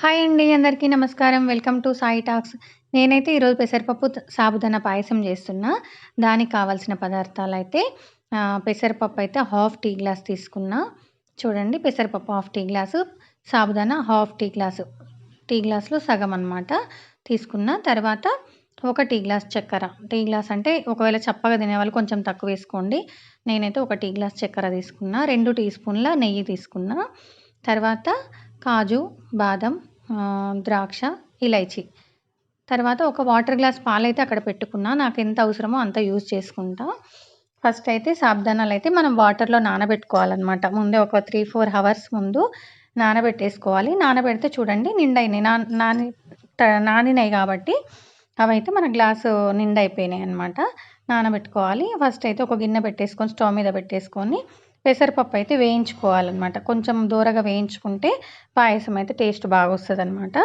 Hi అండి. అందరికీ నమస్కారం. Welcome to Sai talks. నేనైతే ఈరోజు పెసరపప్పు సాబుదానా పాయసం చేస్తున్నా. దానికి కావాల్సిన పదార్థాలు అయితే పెసరపప్పు అయితే హాఫ్ టీ గ్లాస్ తీసుకున్నా. చూడండి పెసరపప్పు half tea glass, sabudana half tea glass. Tea గ్లాస్‌లో సగం అనమాట తీసుకున్నా. తర్వాత ఒక టీ గ్లాస్ చక్కెర. టీ గ్లాస్ అంటే ఒకవేళ చప్పగా తినేవాళ్ళు కొంచెం తక్కువ వేసుకోండి. నేనైతే ఒక టీ గ్లాస్ చక్కెర తీసుకున్నా. రెండు టీ స్పూన్ల నెయ్యి తీసుకున్నా. తర్వాత కాజు, బాదం, ద్రాక్ష, ఇలైచి. తర్వాత ఒక వాటర్ గ్లాస్ పాలైతే అక్కడ పెట్టుకున్నా. ఎంత అవసరమో అంత యూజ్ చేసుకుంటా. ఫస్ట్ అయితే సాబ్దానాలు అయితే మనం వాటర్‌లో నానబెట్టుకోవాలన్నమాట ముందే ఒక 3, 4 హవర్స్ ముందు నానబెట్టేసుకోవాలి. నానబెడితే చూడండి నిండయినాయి. నా నాని నానినాయి కాబట్టి అవైతే మన గ్లాసు నిండైపోయినాయి అనమాట నానబెట్టుకోవాలి. ఫస్ట్ అయితే ఒక గిన్నె పెట్టేసుకొని స్టవ్ మీద పెట్టేసుకొని పెసరపప్పు అయితే వేయించుకోవాలన్నమాట కొంచెం దోరగా వేయించుకుంటే పాయసం అయితే టేస్ట్ బాగా వస్తుంది అనమాట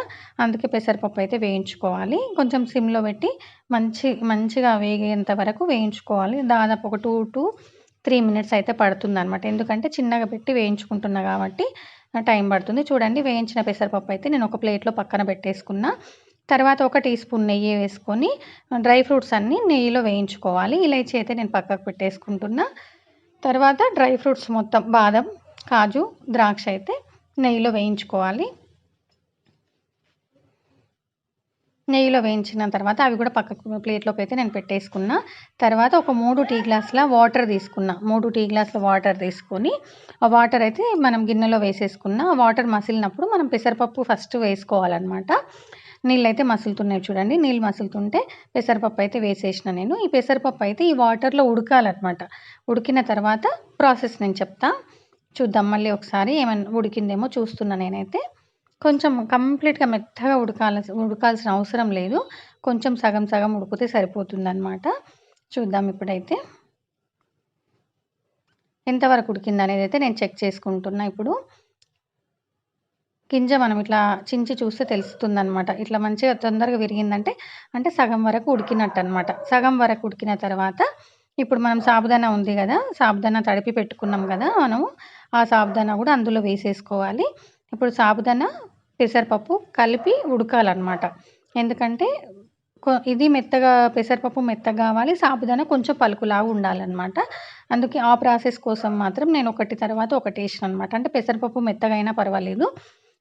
అందుకే పెసరపప్పు అయితే వేయించుకోవాలి. కొంచెం సిమ్‌లో పెట్టి మంచి మంచిగా వేగేంత వరకు వేయించుకోవాలి. దాదాపు ఒక 2-3 మినిట్స్ అయితే పడుతుంది అనమాట ఎందుకంటే చిన్నగా పెట్టి వేయించుకుంటున్నా కాబట్టి టైం పడుతుంది. చూడండి వేయించిన పెసరపప్పు అయితే నేను ఒక ప్లేట్‌లో పక్కన పెట్టేసుకున్నా. తర్వాత ఒక టీ స్పూన్ నెయ్యి వేసుకొని డ్రై ఫ్రూట్స్ అన్నీ నెయ్యిలో వేయించుకోవాలి. ఇలాచి అయితే నేను పక్కకు పెట్టేసుకుంటున్నా. తర్వాత డ్రై ఫ్రూట్స్ మొత్తం బాదం, కాజు, ద్రాక్ష అయితే నెయ్యిలో వేయించుకోవాలి. నెయ్యిలో వేయించిన తర్వాత అవి కూడా పక్కకు ప్లేట్‌లోకి అయితే నేను పెట్టేసుకున్నా. తర్వాత ఒక మూడు టీ గ్లాసుల వాటర్ తీసుకున్నా. మూడు టీ గ్లాసుల వాటర్ తీసుకొని ఆ వాటర్ అయితే మనం గిన్నెలో వేసేసుకున్నా. ఆ వాటర్ మసిలినప్పుడు మనం పెసరపప్పు ఫస్ట్ నీళ్ళు నీళ్ళైతే మసులుతున్నాయి చూడండి. నీళ్ళు మసులుతుంటే పెసరపప్పు అయితే వేసేసిన నేను. ఈ పెసరపప్పు అయితే ఈ వాటర్‌లో ఉడకాలనమాట. ఉడికిన తర్వాత ప్రాసెస్ నేను చెప్తా. చూద్దాం మళ్ళీ ఒకసారి ఏమైనా ఉడికిందేమో చూస్తున్నా నేనైతే. కొంచెం కంప్లీట్‌గా మెత్తగా ఉడకాల్సి ఉడకాల్సిన అవసరం లేదు. కొంచెం సగం సగం ఉడికితే సరిపోతుందన్నమాట చూద్దాం ఇప్పుడైతే. ఎంతవరకు ఉడికిందనేదైతే నేను చెక్ చేసుకుంటున్నా ఇప్పుడు. గింజ మనం ఇట్లా చించి చూస్తే తెలుస్తుంది అనమాట ఇట్లా మంచిగా తొందరగా విరిగిందంటే అంటే సగం వరకు ఉడికినట్టు అనమాట సగం వరకు ఉడికిన తర్వాత ఇప్పుడు మనం సాబుదానా ఉంది కదా సాబుదానా తడిపి పెట్టుకున్నాం కదా మనము ఆ సాబుదానా కూడా అందులో వేసేసుకోవాలి. ఇప్పుడు సాబుదానా, పెసరపప్పు కలిపి ఉడకాలనమాట. ఎందుకంటే ఇది మెత్తగా పెసరపప్పు మెత్తగా కావాలి. సాబుదానా కొంచెం పలుకులాగా ఉండాలన్నమాట అందుకే ఆ ప్రాసెస్ కోసం మాత్రం నేను ఒకటి తర్వాత ఒకటి వేసిన అనమాట. అంటే పెసరపప్పు మెత్తగా అయినా పర్వాలేదు.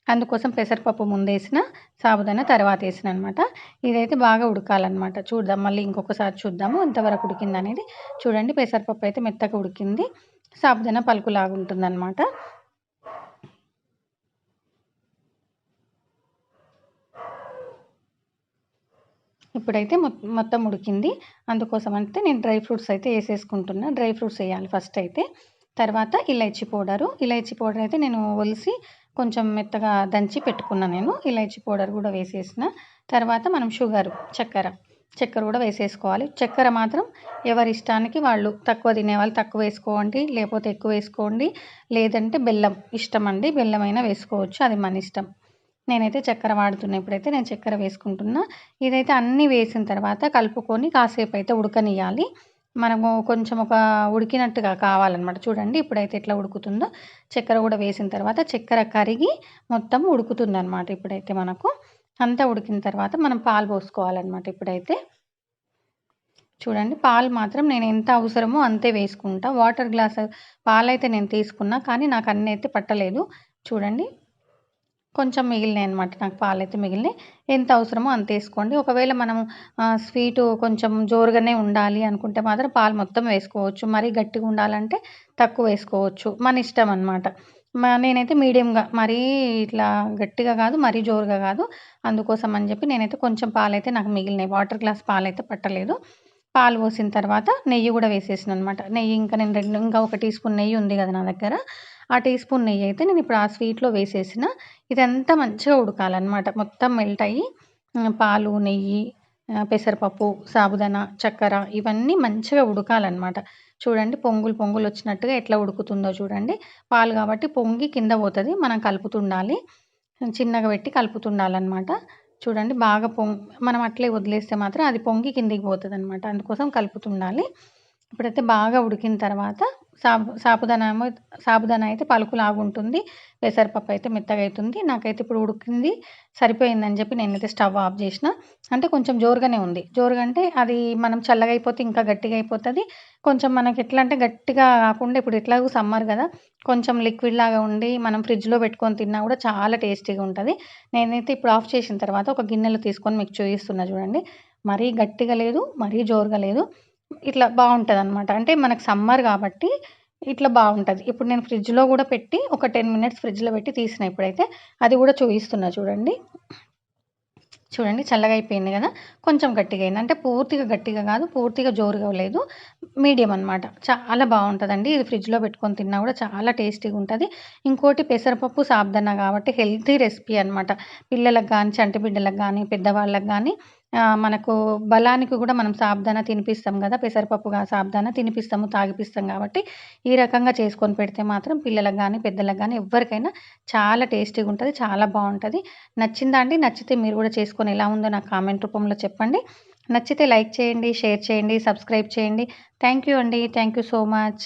అందుకోసం పెసరపప్పు ముందేసిన, సాబుదానా తర్వాత వేసిన అనమాట. ఇదైతే బాగా ఉడకాలనమాట. చూద్దాం మళ్ళీ ఇంకొకసారి చూద్దాము ఎంతవరకు ఉడికిందనేది. చూడండి పెసరపప్పు అయితే మెత్తగా ఉడికింది. సాబుదానా పలుకులాగా ఉంటుందన్నమాట ఇప్పుడైతే మొత్తం ఉడికింది. అందుకోసం అంటే నేను డ్రై ఫ్రూట్స్ అయితే వేసేసుకుంటున్నా డ్రై ఫ్రూట్స్ వేయాలి ఫస్ట్ అయితే. తర్వాత ఇలైచి పౌడరు. ఇలైచి పౌడర్ అయితే నేను ఒలిసి కొంచెం మెత్తగా దంచి పెట్టుకున్నా నేను. ఇలాచి పౌడర్ కూడా వేసేసిన. తర్వాత మనం షుగర్ చక్కెర. చక్కెర కూడా వేసేసుకోవాలి. చక్కెర మాత్రం ఎవరి ఇష్టానికి వాళ్ళు తక్కువ తినేవాళ్ళు తక్కువ వేసుకోండి. లేకపోతే ఎక్కువ వేసుకోండి. లేదంటే బెల్లం ఇష్టం అండి బెల్లమైనా వేసుకోవచ్చు. అది మన ఇష్టం. నేనైతే చక్కెర వాడుతున్నా. ఇప్పుడైతే నేను చక్కెర వేసుకుంటున్నా. ఇదైతే అన్నీ వేసిన తర్వాత కలుపుకొని కాసేపు అయితే ఉడకనియాలి మనము కొంచెం ఒక ఉడికినట్టుగా కావాలన్నమాట చూడండి ఇప్పుడైతే ఎట్లా ఉడుకుతుందో. చక్కెర కూడా వేసిన తర్వాత చక్కెర కరిగి మొత్తం ఉడుకుతుందనమాట ఇప్పుడైతే మనకు. అంతా ఉడికిన తర్వాత మనం పాలు పోసుకోవాలనమాట ఇప్పుడైతే. చూడండి పాలు మాత్రం నేను ఎంత అవసరమో అంతే వేసుకుంటా. వాటర్ గ్లాస్ పాలైతే నేను తీసుకున్నా. కానీ నాకు అన్నీ అయితే పట్టలేదు. చూడండి. కొంచెం మిగిలినాయి అనమాట. నాకు పాలైతే మిగిలినాయి. ఎంత అవసరమో అంత వేసుకోండి ఒకవేళ మనం స్వీటు కొంచెం జోరుగానే ఉండాలి అనుకుంటే మాత్రం పాలు మొత్తం వేసుకోవచ్చు. మరీ గట్టిగా ఉండాలంటే తక్కువ వేసుకోవచ్చు. మన ఇష్టం అనమాట. నేనైతే మీడియంగా మరీ ఇట్లా గట్టిగా కాదు, మరీ జోరుగా కాదు. అందుకోసం అని చెప్పి నేనైతే కొంచెం పాలైతే నాకు మిగిలినాయి. వాటర్ గ్లాస్ పాలైతే పట్టలేదు. పాలు పోసిన తర్వాత నెయ్యి కూడా వేసేసిన అనమాట. నెయ్యి ఇంకా నేను రెండు ఇంకా ఒక టీ స్పూన్ నెయ్యి ఉంది కదా నా దగ్గర. ఆ టీ స్పూన్ నెయ్యి అయితే నేను ఇప్పుడు ఆ స్వీట్‌లో వేసేసిన. ఇదంతా మంచిగా ఉడకాలనమాట. మొత్తం మెల్ట్ అయ్యి పాలు, నెయ్యి, పెసరపప్పు, సాబుదానా, చక్కెర ఇవన్నీ మంచిగా ఉడకాలనమాట. చూడండి పొంగులు పొంగులు వచ్చినట్టుగా ఎట్లా ఉడుకుతుందో చూడండి. పాలు కాబట్టి పొంగి కింద పోతుంది మనం కలుపుతుండాలి. చిన్నగా పెట్టి కలుపుతుండాలన్నమాట చూడండి బాగా పొంగి మనం అట్లే వదిలేస్తే మాత్రం అది పొంగి కిందికి పోతదనమాట. అందుకోసం కలుపుతుండాలి. ఇప్పుడైతే బాగా ఉడికిన తర్వాత సాబు సాబుదానా ఏమో సాబుదానా అయితే పలుకులాగా ఉంటుంది. పెసరపప్పు అయితే మెత్తగా అవుతుంది. నాకైతే ఇప్పుడు ఉడికింది సరిపోయిందని చెప్పి నేనైతే స్టవ్ ఆఫ్ చేసిన. అంటే కొంచెం జోరుగానే ఉంది. జోరుగా అంటే అది మనం చల్లగా అయిపోతే ఇంకా గట్టిగా అయిపోతుంది. కొంచెం మనకి ఎట్లా అంటే గట్టిగా కాకుండా ఇప్పుడు ఎట్లాగో సమ్మర్ కదా కొంచెం లిక్విడ్ లాగా ఉండి మనం ఫ్రిడ్జ్లో పెట్టుకొని తిన్నా కూడా చాలా టేస్టీగా ఉంటుంది. నేనైతే ఇప్పుడు ఆఫ్ చేసిన తర్వాత ఒక గిన్నెలో తీసుకొని మీకు చూపిస్తున్నా చూడండి. మరీ గట్టిగా లేదు మరీ జోరుగా లేదు. ఇట్లా బాగుంటుంది అనమాట అంటే మనకు సమ్మర్ కాబట్టి ఇట్లా బాగుంటుంది. ఇప్పుడు నేను ఫ్రిడ్జ్లో కూడా పెట్టి ఒక టెన్ మినిట్స్ ఫ్రిడ్జ్లో పెట్టి తీసిన ఇప్పుడైతే. అది కూడా చూపిస్తున్నా చూడండి. చూడండి చల్లగా అయిపోయింది కదా. కొంచెం గట్టిగా అయింది. అంటే పూర్తిగా గట్టిగా కాదు పూర్తిగా జోరుగా లేదు. మీడియం అనమాట చాలా బాగుంటుందండి. ఇది ఫ్రిడ్జ్లో పెట్టుకొని తిన్నా కూడా చాలా టేస్టీగా ఉంటుంది. ఇంకోటి పెసరపప్పు సాబ్దన్న కాబట్టి హెల్తీ రెసిపీ అనమాట పిల్లలకు కానీ చంటి బిడ్డలకు కానీ పెద్దవాళ్ళకి కానీ మనకు బలానికి కూడా మనం సాబ్దాన తినిపిస్తాం కదా పెసరపప్పు సాబ్దాన తినిపిస్తాము తాగిపిస్తాం కాబట్టి ఈ రకంగా చేసుకొని పెడితే మాత్రం పిల్లలకు కానీ పెద్దలకు కానీ ఎవరికైనా చాలా టేస్టీగా ఉంటుంది చాలా బాగుంటుంది. నచ్చిందా అండి? నచ్చితే మీరు కూడా చేసుకొని ఎలా ఉందో నాకు కామెంట్ రూపంలో చెప్పండి. నచ్చితే లైక్ చేయండి షేర్ చేయండి సబ్స్క్రైబ్ చేయండి. థ్యాంక్ యూ అండి. Thank you so much.